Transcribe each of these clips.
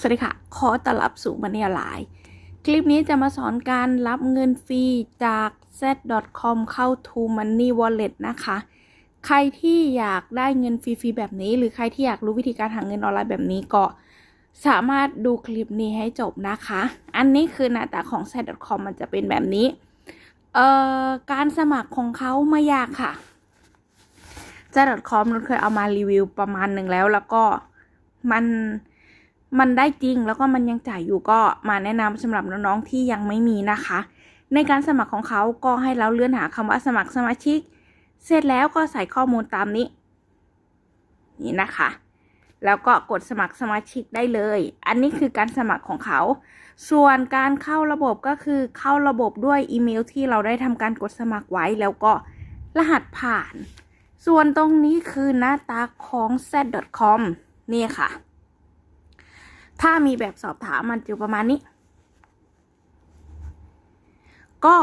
สวัสดีค่ะ ขอต้อนรับสู่มันเนี่ไลน์คลิปนี้จะมาสอนการรับเงินฟรีจาก z.com เข้า to money wallet นะคะ ใครที่อยากได้เงินฟรีๆแบบนี้ หรือใครที่อยากรู้วิธีการหาเงินออนไลน์แบบนี้ก็สามารถดูคลิปนี้ให้จบนะคะ อันนี้คือหน้าตาของ z.com มันจะเป็นแบบนี้ เอ่อ การสมัครของเขาไม่ยากค่ะ z.com นุชเคยเอามารีวิวประมาณหนึ่งแล้ว แล้วก็มัน มันได้จริงแล้วก็มันยังจ่ายอยู่ก็มาแนะนำสำหรับน้องๆที่ยังไม่มีนะคะ ในการสมัครของเขาก็ให้เราเลื่อนหาคำว่าสมัครสมาชิก เสร็จแล้วก็ใส่ข้อมูลตามนี้ นี่นะคะ แล้วก็กดสมัครสมาชิกได้เลย อันนี้คือการสมัครของเขา ส่วนการเข้าระบบก็คือเข้าระบบด้วยอีเมลที่เราได้ทำการกดสมัครไว้ แล้วก็รหัสผ่าน ส่วนตรงนี้คือหน้าตาของ z.com นี่ค่ะ ถ้ามีแบบสอบถามมันจะประมาณนี้ ก็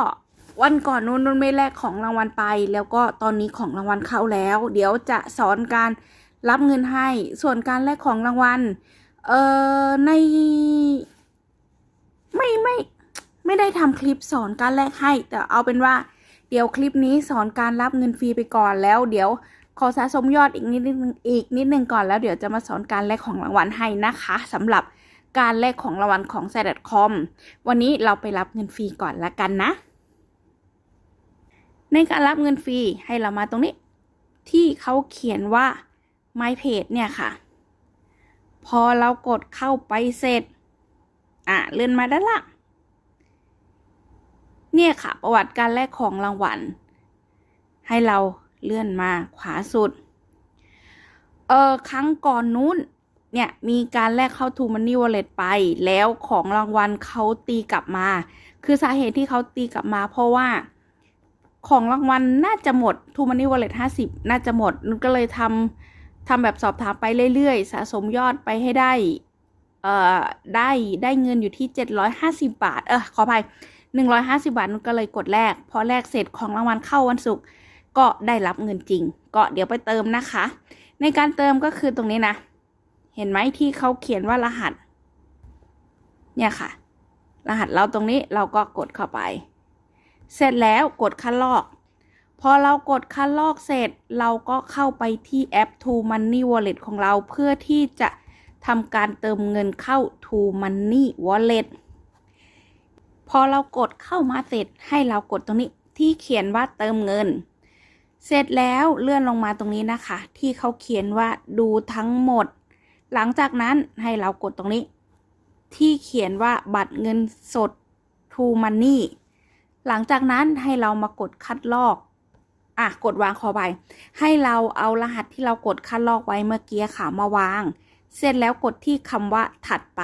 วันก่อนนู้นนุนไม่แลกของรางวัลไป แล้วก็ตอนนี้ของรางวัลเข้าแล้ว เดี๋ยวจะสอนการรับเงินให้ ส่วนการแลกของรางวัล เอ่อ ใน ไม่ไม่ ไม่ได้ทำคลิปสอนการแลกให้ แต่เอาเป็นว่า เดี๋ยวคลิปนี้สอนการรับเงินฟรีไปก่อนแล้ว เดี๋ยว ขอสะสมยอดอีกนิดนึงอีกนิดนึงก่อนแล้วเดี๋ยวจะมาสอนการแลกของรางวัลให้นะคะสำหรับการแลกของรางวัลของ s ซ c o m วันนี้เราไปรับเงินฟรีก่อนละกันนะ ในการรับเงินฟรีให้เรามาตรงนี้ ที่เขาเขียนว่า My Page เนี่ยค่ะ พอเรากดเข้าไปเสร็จ อะเลื่อนมาด้านล่างเนี่ยค่ะ ประวัติการแลกของรางวัลให้เรา เลื่อนมาขวาสุด เออครั้งก่อนนู้น เนี่ย มีการแลกเข้า To Money Wallet ไป แล้วของรางวัลเขาตีกลับมา คือสาเหตุที่เขาตีกลับมา เพราะว่าของรางวัลน่าจะหมด To Money Wallet 50น่าจะหมดนุนก็เลยทำทำแบบสอบถามไปเรื่อยๆ สะสมยอดไปให้ได้ เอ่อ ได้ได้เงินอยู่ที่ 750 บาท เออขออภัย150 บาทนุนก็เลยกดแลกพอแลกเสร็จของรางวัลเข้าวันศุกร์ ก็ได้รับเงินจริง ก็เดี๋ยวไปเติมนะคะ ในการเติมก็คือตรงนี้นะ เห็นไหมที่เขาเขียนว่ารหัส เนี่ยค่ะ รหัสเราตรงนี้เราก็กดเข้าไป เสร็จแล้วกดคัดลอก พอเรากดคัดลอกเสร็จเราก็เข้าไปที่แอป To Money Wallet ของเราเพื่อที่จะทำการเติมเงินเข้า To Money Wallet พอเรากดเข้ามาเสร็จให้เรากดตรงนี้ที่เขียนว่าเติมเงิน เสร็จแล้วเลื่อนลงมาตรงนี้นะคะ ที่เขาเขียนว่าดูทั้งหมด หลังจากนั้นให้เรากดตรงนี้ ที่เขียนว่าบัตรเงินสด True Money หลังจากนั้นให้เรามากดคัดลอก อะ กดวางคอไป ให้เราเอารหัสที่เรากดคัดลอกไว้เมื่อกี้ค่ะมาวาง เสร็จแล้วกดที่คำว่าถัดไป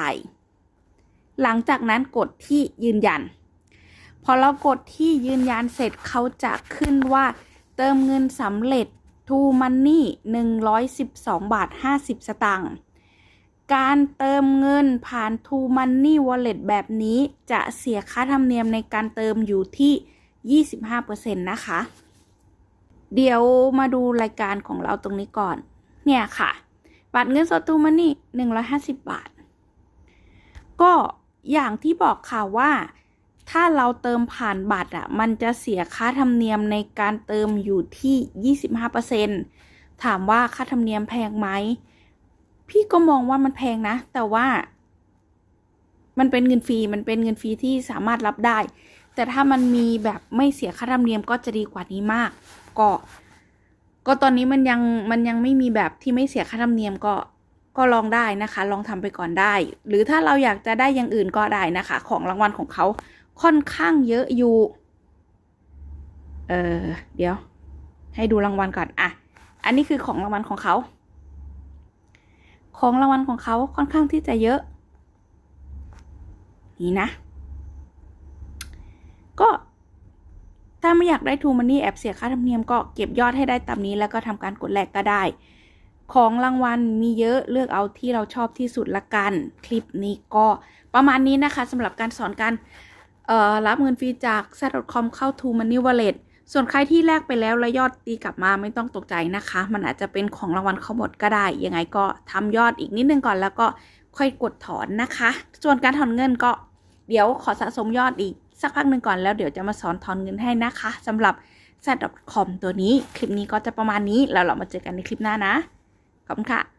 หลังจากนั้นกดที่ยืนยัน พอเรากดที่ยืนยันเสร็จเขาจะขึ้นว่า เติมเงินสำเร็จ To Money 112บาท50สตางค์การเติมเงินผ่าน To Money Wallet แบบนี้จะเสียค่าธรรมเนียมในการเติมอยู่ที่ 25%นะคะ เดี๋ยวมาดูรายการของเราตรงนี้ก่อน เนี่ยค่ะ บัตรเงินสด To Money 150 บาท ก็อย่างที่บอกค่ะว่า ถ้าเราเติมผ่านบัตรอะ มันจะเสียค่าธรรมเนียมในการเติมอยู่ที่ 25%ถามว่าค่าธรรมเนียมแพงไหม พี่ก็มองว่ามันแพงนะ แต่ว่า มันเป็นเงินฟรี มันเป็นเงินฟรีที่สามารถรับได้ แต่ถ้ามันมีแบบไม่เสียค่าธรรมเนียมก็จะดีกว่านี้มาก ก็ ก็ตอนนี้มันยังมันยังไม่มีแบบที่ไม่เสียค่าธรรมเนียมก็ก็ลองได้นะคะ ลองทำไปก่อนได้ หรือถ้าเราอยากจะได้อย่างอื่นก็ได้นะคะ ของรางวัลของเขา ค่อนข้างเยอะอยู่ เออเดี๋ยว ให้ดูรางวัลก่อนอะ อันนี้คือของรางวัลของเขา ของรางวัลของเขาค่อนข้างที่จะเยอะ นี่นะ ก็ถ้าไม่อยากได้ทูมันนี่แอบเสียค่าธรรมเนียมก็เก็บยอดให้ได้ตามนี้ แล้วก็ทำการกดแลกก็ได้ ของรางวัลมีเยอะเลือกเอาที่เราชอบที่สุดละกัน คลิปนี้ก็ประมาณนี้นะคะสำหรับการสอนการ รับเงินฟรีจาก z.com เข้า To Money Wallet ส่วนใครที่แลกไปแล้วแล้วยอดตีกลับมาไม่ต้องตกใจนะคะ มันอาจจะเป็นของรางวัลเขาหมดก็ได้ ยังไงก็ทำยอดอีกนิดนึงก่อนแล้วก็ค่อยกดถอนนะคะ ส่วนการถอนเงินก็เดี๋ยวขอสะสมยอดอีกสักพักหนึ่งก่อนแล้วเดี๋ยวจะมาสอนถอนเงินให้นะคะสำหรับ s ซ c o m ตัวนี้ คลิปนี้ก็จะประมาณนี้แล้วเรามาเจอกันในคลิปหน้านะขอบคุณค่ะ